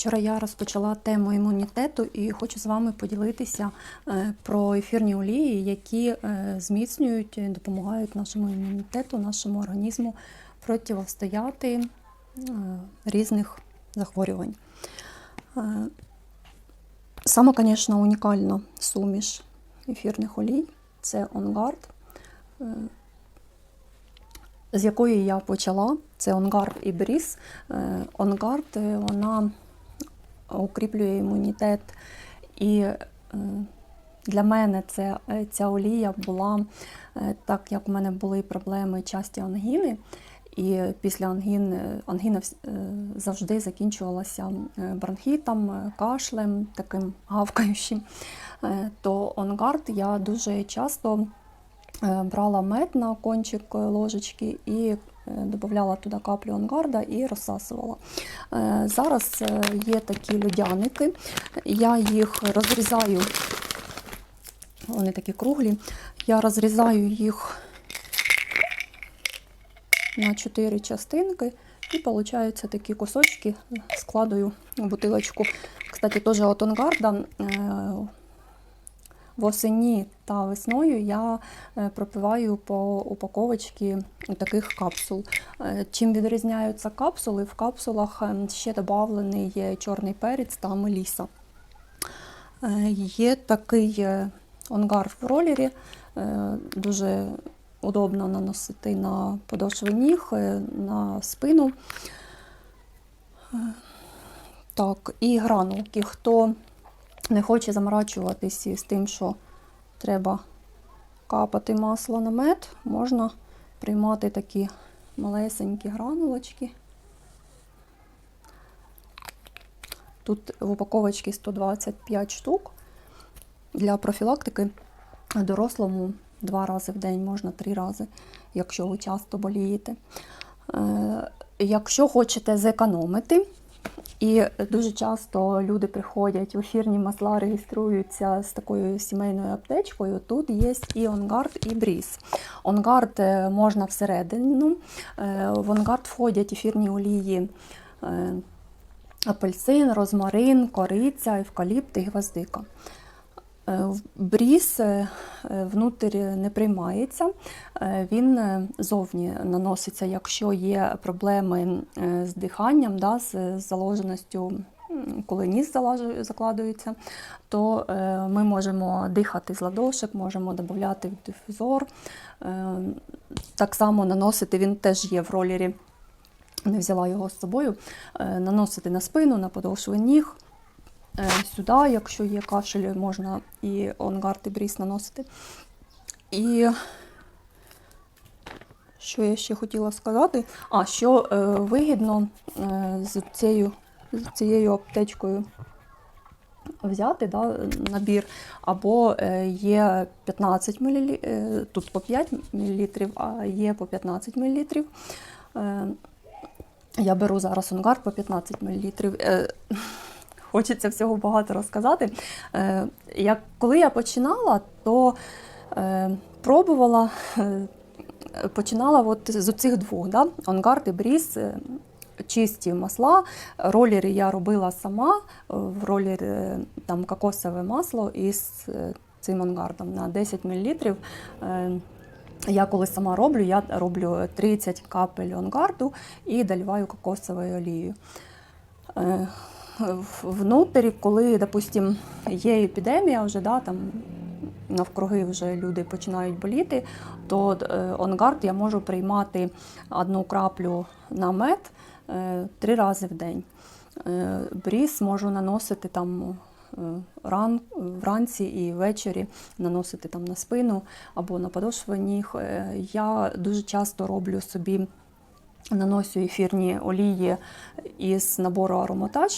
Вчора я розпочала тему імунітету і хочу з вами поділитися е, про ефірні олії, які е, зміцнюють допомагають нашому імунітету, нашому організму противостояти е, різних захворювань. Саме, звісно, унікальна суміш ефірних олій це онгард, з якої я почала. Це онгард і бріз. Онгард вона укріплює імунітет. І е, для мене це, е, ця олія була, е, так як у мене були проблеми часті ангіни, і після ангін, ангіна завжди закінчувалася бронхітом, кашлем, таким гавкаючим, то онгард я дуже часто брала мед на кончик ложечки і додавала туди каплю онгарда і розсасувала. Е, Зараз е, є такі льодяники, я їх розрізаю, вони такі круглі, я розрізаю їх на 4 частинки. І получаються такі кусочки, складую в бутилочку. Кстати, теж от онгарда е, восені та весною я е, пропиваю по упаковочці таких капсул. Е, Чим відрізняються капсули? В капсулах е, ще додавлений чорний перець та меліса. Е, Є такий онгар в ролері, дуже удобно наносити на подошви ніг, на спину. Так, і гранулки. Хто не хоче заморачуватись із тим, що треба капати масло на мед, можна приймати такі малесенькі гранулочки. Тут в упаковочці 125 штук. Для профілактики дорослому два рази в день, можна три рази, якщо ви часто болієте. Е, Якщо хочете зекономити, і дуже часто люди приходять в ефірні масла, реєструються з такою сімейною аптечкою. Тут є і онгард, і бріз. Онгард е, можна всередину. Е, В онгард входять ефірні олії. е, Апельсин, розмарин, кориця, евкаліпт і гвоздика. Е, Бріз е, е, внутрі не приймається, він зовні наноситься, якщо є проблеми з диханням, да, з заложеністю, коли ніс закладується, то ми можемо дихати з ладошок, можемо додати в дифузор. Так само наносити, він теж є в ролері, не взяла його з собою, наносити на спину, на подошви ніг. Е, Сюди, якщо є кашель, можна і онгард, і бріз наносити. І що я ще хотіла сказати? А, що е, вигідно е, з, цією, з цією аптечкою взяти да, набір, або е, є 15 мл, е, тут по 5 мл, а є по 15 мл. Е, я беру зараз онгар по 15 мл. Е, Хочеться всього багато розказати. Е, як, коли я починала, то е, пробувала, е, починала от з цих двох: да? онгард і бріз. е, Чисті масла, ролери я робила сама, е, в ролері е, там кокосове масло із е, цим онгардом на 10 мл. Я коли сама роблю, я роблю 30 капель онгарду і доливаю кокосовою олією. Е, Внутрі, коли, допустим, є епідемія, вже да, там навкруги вже люди починають боліти, то е, онгард я можу приймати одну краплю на мед е, три рази в день. Е, Бріз можу наносити там е, ран, вранці і ввечері, наносити там на спину або на подошви ніг. Е, Я дуже часто роблю собі Наносю ефірні олії із набору ароматач.